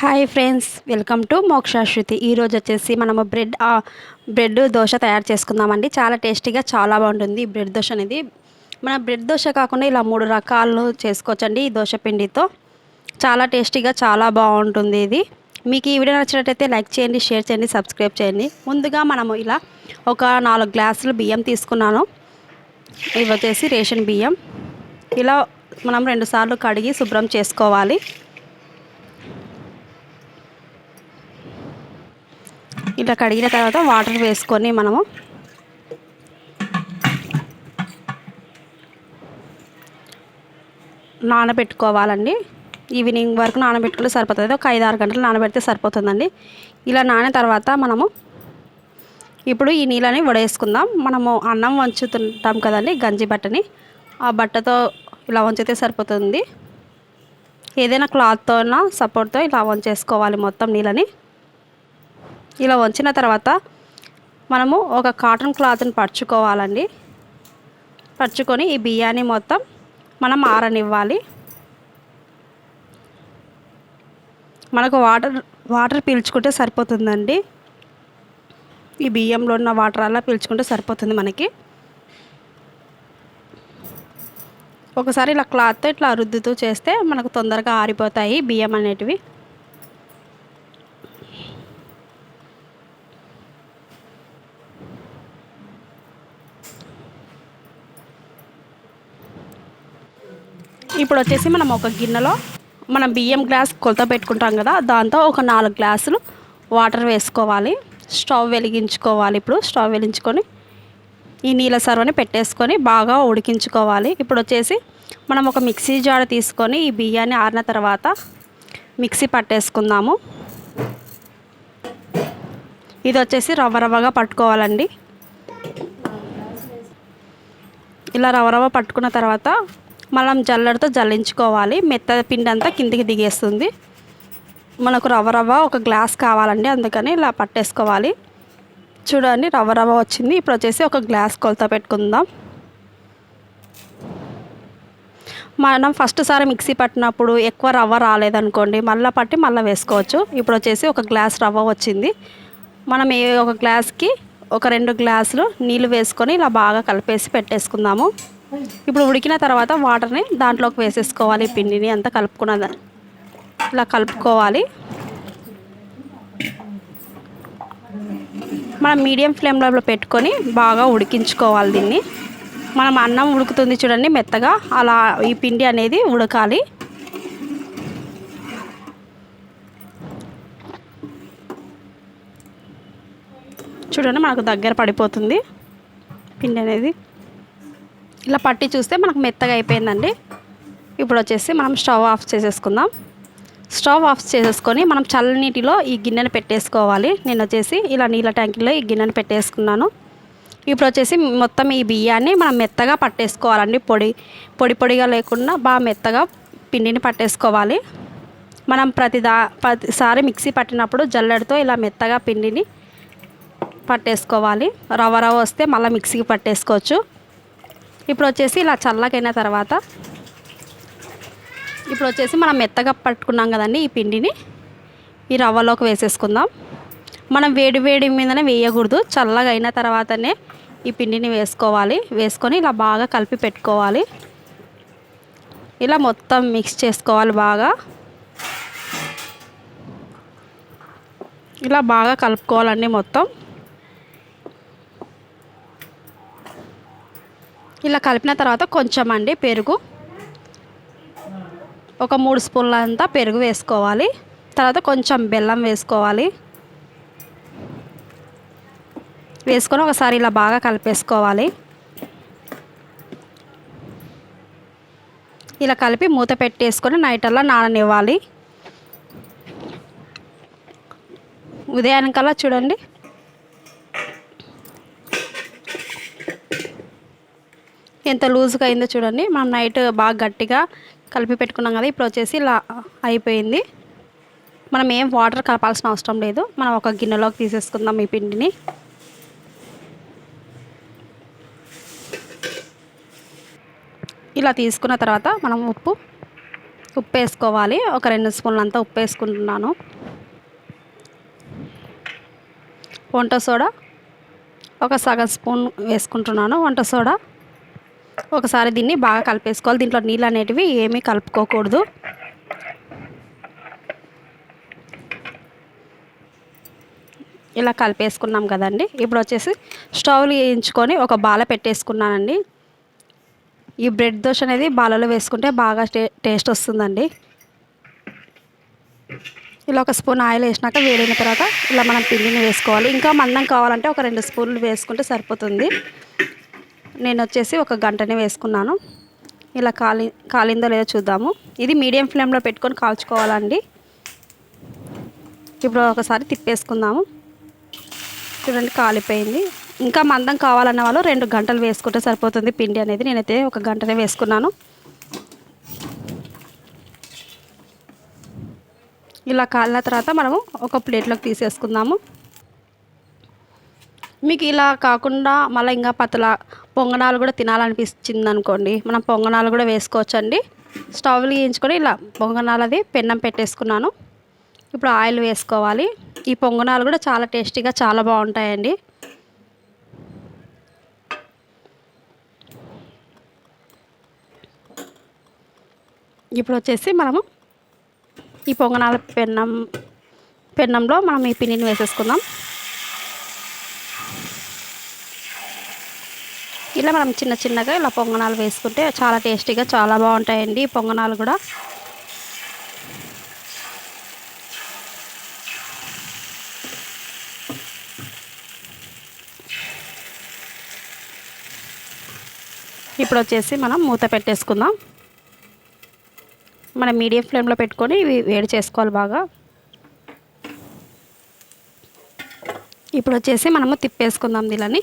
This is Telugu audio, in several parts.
Hi friends welcome to Mokshashruti ఈరోజు వచ్చేసి మనము బ్రెడ్ బ్రెడ్ దోశ తయారు చేసుకుందామండి. చాలా టేస్టీగా చాలా బాగుంటుంది ఈ బ్రెడ్ దోశ అనేది. మన బ్రెడ్ దోశ కాకుండా ఇలా మూడు రకాలు చేసుకోవచ్చండి ఈ దోశ పిండితో. చాలా టేస్టీగా చాలా బాగుంటుంది ఇది. మీకు ఈ వీడియో నచ్చినట్టయితే లైక్ చేయండి షేర్ చేయండి సబ్స్క్రైబ్ చేయండి. ముందుగా మనము ఇలా ఒక నాలుగు గ్లాసులు బియ్యం తీసుకున్నాను. ఇవి వచ్చేసి రేషన్ బియ్యం. ఇలా మనం రెండుసార్లు కడిగి శుభ్రం చేసుకోవాలి. ఇలా కడిగిన తర్వాత వాటర్ వేసుకొని మనము నానబెట్టుకోవాలండి. ఈవినింగ్ వరకు నానబెట్టుకుంటే సరిపోతుంది. ఒక ఐదు ఆరు గంటలు నానబెడితే సరిపోతుందండి. ఇలా నానిన తర్వాత మనము ఇప్పుడు ఈ నీళ్ళని వడేసుకుందాం. మనము అన్నం వంచుతుంటాం కదండి గంజి బట్టని. ఆ బట్టతో ఇలా వంచితే సరిపోతుంది. ఏదైనా క్లాత్తో సపోర్ట్తో ఇలా వంచేసుకోవాలి మొత్తం నీళ్ళని. ఇలా వంచిన తర్వాత మనము ఒక కాటన్ క్లాత్ని పరుచుకోవాలండి. పరుచుకొని ఈ బియ్యాన్ని మొత్తం మనం ఆరనివ్వాలి. మనకు వాటర్ వాటర్ పీల్చుకుంటే సరిపోతుందండి. ఈ బియ్యంలో ఉన్న వాటర్ అలా పీల్చుకుంటే సరిపోతుంది మనకి. ఒకసారి ఇలా క్లాత్తో ఇట్లా రుద్దుతూ చేస్తే మనకు తొందరగా ఆరిపోతాయి బియ్యం అనేటివి. ఇప్పుడు వచ్చేసి మనం ఒక గిన్నెలో మనం బియ్యం గ్లాస్ కొలత పెట్టుకుంటాం కదా దాంతో ఒక నాలుగు గ్లాసులు వాటర్ వేసుకోవాలి. స్టవ్ వెలిగించుకోవాలి ఇప్పుడు. స్టవ్ వెలిగించుకొని ఈ నీళ్ళ సర్వని పెట్టేసుకొని బాగా ఉడికించుకోవాలి. ఇప్పుడు వచ్చేసి మనం ఒక మిక్సీ జాడ తీసుకొని ఈ బియ్యాన్ని ఆరిన తర్వాత మిక్సీ పట్టేసుకుందాము. ఇది వచ్చేసి రవ్వ రవ్వగా పట్టుకోవాలండి. ఇలా రవ్వ రవ్వ పట్టుకున్న తర్వాత మనం జల్లడితో జల్లించుకోవాలి. మెత్త పిండి అంతా కిందికి దిగేస్తుంది. మనకు రవ్వ రవ్వ ఒక గ్లాస్ కావాలండి అందుకని ఇలా పట్టేసుకోవాలి. చూడండి రవ్వ రవ్వ వచ్చింది. ఇప్పుడు వచ్చేసి ఒక గ్లాస్ కొలత పెట్టుకుందాం. మనం ఫస్ట్ సారి మిక్సీ పట్టినప్పుడు ఎక్కువ రవ్వ రాలేదనుకోండి మళ్ళీ పట్టి మళ్ళీ వేసుకోవచ్చు. ఇప్పుడు వచ్చేసి ఒక గ్లాస్ రవ్వ వచ్చింది. మనం ఏ ఒక గ్లాస్కి ఒక రెండు గ్లాసులు నీళ్ళు వేసుకొని ఇలా బాగా కలిపేసి పెట్టేసుకుందాము. ఇప్పుడు ఉడికిన తర్వాత వాటర్ని దాంట్లోకి వేసేసుకోవాలి ఈ పిండిని అంతా కలుపుకున్న ఇలా కలుపుకోవాలి. మనం మీడియం ఫ్లేమ్లో పెట్టుకొని బాగా ఉడికించుకోవాలి దీన్ని. మనం అన్నం ఉడుకుతుంది చూడండి మెత్తగా అలా ఈ పిండి అనేది ఉడకాలి. చూడండి మనకు దగ్గర పడిపోతుంది. పిండి అనేది ఇలా పట్టి చూస్తే మనకు మెత్తగా అయిపోయిందండి. ఇప్పుడు వచ్చేసి మనం స్టవ్ ఆఫ్ చేసేసుకుందాం. స్టవ్ ఆఫ్ చేసేసుకొని మనం చల్లనీటిలో ఈ గిన్నెను పెట్టేసుకోవాలి. నేను వచ్చేసి ఇలా నీళ్ళ ట్యాంకీలో ఈ గిన్నెను పెట్టేసుకున్నాను. ఇప్పుడు వచ్చేసి మొత్తం ఈ బియ్యాన్ని మనం మెత్తగా పట్టేసుకోవాలండి. పొడి పొడి పొడిగా లేకుండా బాగా మెత్తగా పిండిని పట్టేసుకోవాలి. మనం ప్రతిదా ప్రతిసారి మిక్సీ పట్టినప్పుడు జల్లెడతో ఇలా మెత్తగా పిండిని పట్టేసుకోవాలి. రవ్వ రవ్వ వస్తే మళ్ళీ మిక్సీకి పట్టేసుకోవచ్చు. ఇప్పుడు వచ్చేసి ఇలా చల్లగైన తర్వాత ఇప్పుడు వచ్చేసి మనం మెత్తగా పట్టుకున్నాం కదండి ఈ పిండిని. ఈ రవ్వలోకి వేసేసుకుందాం. మనం వేడి వేడి మీదనే వేయకూడదు. చల్లగా అయిన తర్వాతనే ఈ పిండిని వేసుకోవాలి. వేసుకొని ఇలా బాగా కలిపి పెట్టుకోవాలి. ఇలా మొత్తం మిక్స్ చేసుకోవాలి బాగా. ఇలా బాగా కలుపుకోవాలండి మొత్తం. ఇలా కలిపిన తర్వాత కొంచెం అండి పెరుగు. ఒక మూడు స్పూన్ల అంతా పెరుగు వేసుకోవాలి. తర్వాత కొంచెం బెల్లం వేసుకోవాలి. వేసుకొని ఒకసారి ఇలా బాగా కలిపేసుకోవాలి. ఇలా కలిపి మూత పెట్టేసుకొని నైట్ అలా నాననివ్వాలి. ఉదయానికల్లా చూడండి. ఎంత లూజ్గా అయిందో చూడండి. మనం నైట్ బాగా గట్టిగా కలిపి పెట్టుకున్నాం కదా ఇప్పుడు వచ్చేసి ఇలా అయిపోయింది. మనం ఏం వాటర్ కలపాల్సిన అవసరం లేదు. మనం ఒక గిన్నెలోకి తీసేసుకుందాం ఈ పిండిని. ఇలా తీసుకున్న తర్వాత మనం ఉప్పు ఉప్పు వేసుకోవాలి. ఒక రెండు స్పూన్లు అంతా ఉప్పు వేసుకుంటున్నాను. వంట సోడా ఒక సగం స్పూన్ వేసుకుంటున్నాను. వంట సోడా ఒకసారి దీన్ని బాగా కలిపేసుకోవాలి. దీంట్లో నీళ్ళు అనేటివి ఏమీ కలుపుకోకూడదు. ఇలా కలిపేసుకున్నాం కదండి. ఇప్పుడు వచ్చేసి స్టవ్లు వేయించుకొని ఒక బాల పెట్టేసుకున్నానండి. ఈ బ్రెడ్ దోశ అనేది బాలలో వేసుకుంటే బాగా టే టేస్ట్ వస్తుందండి. ఇలా ఒక స్పూన్ ఆయిల్ వేసినాక వేడిన తర్వాత ఇలా మనం పిండిని వేసుకోవాలి. ఇంకా మందం కావాలంటే ఒక రెండు స్పూన్లు వేసుకుంటే సరిపోతుంది. నేను వచ్చేసి ఒక గంటనే వేసుకున్నాను. ఇలా కాలి కాలిందో లేదో చూద్దాము. ఇది మీడియం ఫ్లేమ్లో పెట్టుకొని కాల్చుకోవాలండి. ఇప్పుడు ఒకసారి తిప్పేసుకుందాము. చూడండి కాలిపోయింది. ఇంకా మందం కావాలన్న వాళ్ళు రెండు గంటలు వేసుకుంటే సరిపోతుంది పిండి అనేది. నేనైతే ఒక గంటనే వేసుకున్నాను. ఇలా కాలిన తర్వాత మనము ఒక ప్లేట్లోకి తీసేసుకుందాము. మీకు ఇలా కాకుండా మళ్ళీ ఇంకా పతలా పొంగనాలు కూడా తినాలనిపించింది అనుకోండి మనం పొంగనాలు కూడా వేసుకోవచ్చండి. స్టవ్ వేయించుకొని ఇలా పొంగనాలది పెన్నం పెట్టేసుకున్నాను. ఇప్పుడు ఆయిల్ వేసుకోవాలి. ఈ పొంగనాలు కూడా చాలా టేస్టీగా చాలా బాగుంటాయండి. ఇప్పుడు వచ్చేసి మనము ఈ పొంగనాల పెన్నం పెన్నంలో మనం ఈ పిండిని వేసేసుకుందాం. ఇలా మనం చిన్న చిన్నగా ఇలా పొంగనాలు వేసుకుంటే చాలా టేస్టీగా చాలా బాగుంటాయండి ఈ పొంగనాలు కూడా. ఇప్పుడు వచ్చేసి మనం మూత పెట్టేసుకుందాం. మనం మీడియం ఫ్లేమ్లో పెట్టుకొని ఇవి వేడి చేసుకోవాలి బాగా. ఇప్పుడు వచ్చేసి మనము తిప్పేసుకుందాం దీనిని.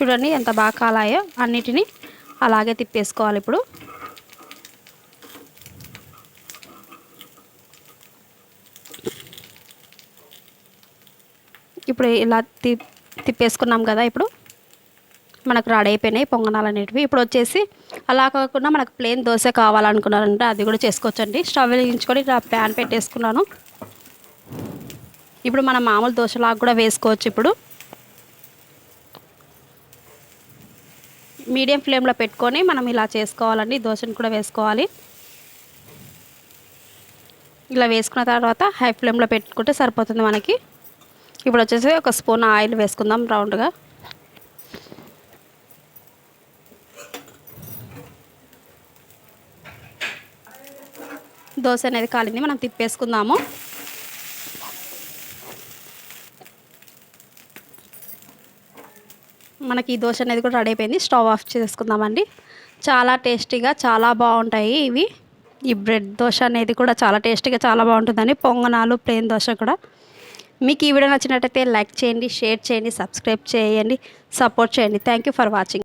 చూడండి ఎంత బాగా కాలాయో అన్నిటినీ అలాగే తిప్పేసుకోవాలి ఇప్పుడు. ఇప్పుడు ఇలా తి తిప్పేసుకున్నాం కదా ఇప్పుడు. మనకు రెడీ అయిపోయినాయి పొంగనాలు అనేటివి. ఇప్పుడు వచ్చేసి అలా కాకుండా మనకు ప్లేన్ దోశ కావాలనుకున్నారంటే అది కూడా చేసుకోవచ్చండి. స్టవ్ వెలిగించుకొని ఇలా ప్యాన్ పెట్టేసుకున్నాను. ఇప్పుడు మనం మామూలు దోశలాగా కూడా వేసుకోవచ్చు ఇప్పుడు. మీడియం ఫ్లేమ్లో పెట్టుకొని మనం ఇలా చేసుకోవాలండి. దోశను కూడా వేసుకోవాలి. ఇలా వేసుకున్న తర్వాత హై ఫ్లేమ్లో పెట్టుకుంటే సరిపోతుంది మనకి. ఇప్పుడు వచ్చేసి ఒక స్పూన్ ఆయిల్ వేసుకుందాం రౌండ్గా. దోశ అనేది కాలింది. మనం తిప్పేసుకుందాము. మనకి ఈ దోశ అనేది కూడా రెడీ అయిపోయింది. స్టవ్ ఆఫ్ చేసుకుందామండి. చాలా టేస్టీగా చాలా బాగుంటాయి ఇవి. ఈ బ్రెడ్ దోశ అనేది కూడా చాలా టేస్టీగా చాలా బాగుంటుందండి. పొంగనాలు ప్లేన్ దోశ కూడా. మీకు ఈ వీడియో నచ్చినట్టయితే లైక్ చేయండి షేర్ చేయండి సబ్స్క్రైబ్ చేయండి సపోర్ట్ చేయండి. Thank you for watching